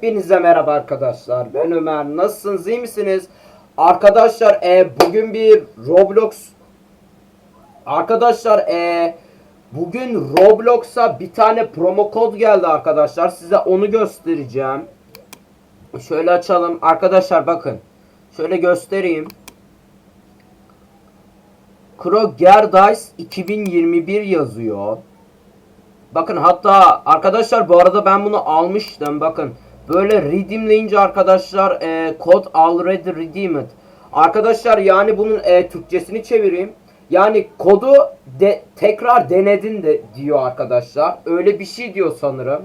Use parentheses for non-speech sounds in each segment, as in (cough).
Hepinize merhaba arkadaşlar. Ben Ömer. Nasılsınız? iyi misiniz? Arkadaşlar e, bugün bir Roblox Arkadaşlar e, bugün Roblox'a bir tane promo kod geldi arkadaşlar. Size onu göstereceğim. Şöyle açalım. Arkadaşlar bakın. Şöyle göstereyim. Krogerdice 2021 yazıyor. Bakın hatta arkadaşlar bu arada ben bunu almıştım. Bakın böyle redeemleyince arkadaşlar e, kod already redeemed. Arkadaşlar yani bunun e, Türkçesini çevireyim. Yani kodu de, tekrar denedin de diyor arkadaşlar. Öyle bir şey diyor sanırım.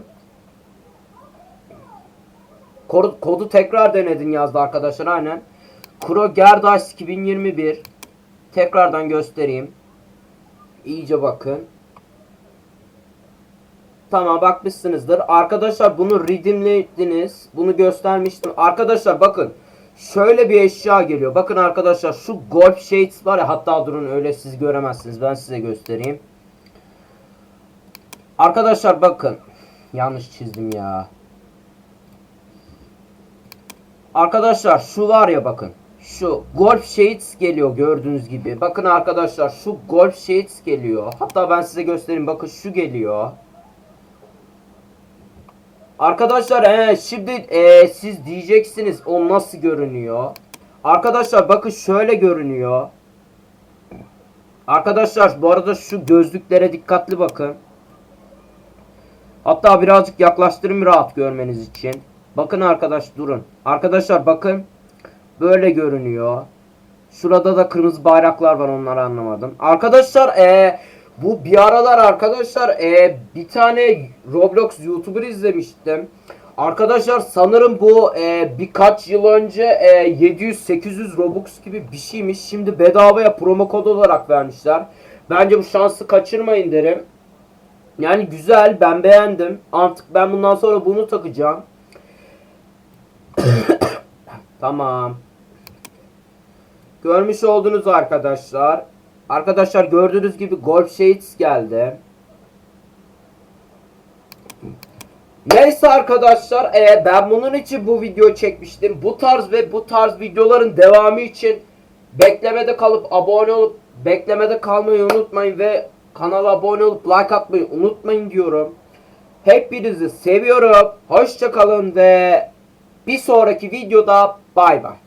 Kodu, kodu tekrar denedin yazdı arkadaşlar aynen. Krogerdice 2021 Tekrardan göstereyim. İyice bakın. Tamam bakmışsınızdır. Arkadaşlar bunu redeemlediniz. Bunu göstermiştim. Arkadaşlar bakın. Şöyle bir eşya geliyor. Bakın arkadaşlar şu Golf Shades var ya. Hatta durun öyle siz göremezsiniz. Ben size göstereyim. Arkadaşlar bakın. Yanlış çizdim ya. Arkadaşlar şu var ya bakın. Şu Golf Shades geliyor gördüğünüz gibi. Bakın arkadaşlar şu Golf Shades geliyor. Hatta ben size göstereyim. Bakın şu geliyor. Arkadaşlar he, şimdi e, siz diyeceksiniz o nasıl görünüyor. Arkadaşlar bakın şöyle görünüyor. Arkadaşlar bu arada şu gözlüklere dikkatli bakın. Hatta birazcık yaklaştırayım rahat görmeniz için. Bakın arkadaş durun. Arkadaşlar bakın. Böyle görünüyor. Şurada da kırmızı bayraklar var onları anlamadım. Arkadaşlar e, bu bir aralar arkadaşlar e, bir tane Roblox YouTuber izlemiştim. Arkadaşlar sanırım bu e, birkaç yıl önce e, 700-800 Robux gibi bir şeymiş. Şimdi bedavaya promo kod olarak vermişler. Bence bu şansı kaçırmayın derim. Yani güzel ben beğendim. Artık ben bundan sonra bunu takacağım. (coughs) tamam. Görmüş oldunuz arkadaşlar. Arkadaşlar gördüğünüz gibi Golf Shades geldi. Neyse arkadaşlar e, ben bunun için bu video çekmiştim. Bu tarz ve bu tarz videoların devamı için beklemede kalıp abone olup beklemede kalmayı unutmayın ve kanala abone olup like atmayı unutmayın diyorum. Hepinizi seviyorum. Hoşçakalın ve bir sonraki videoda bay bay.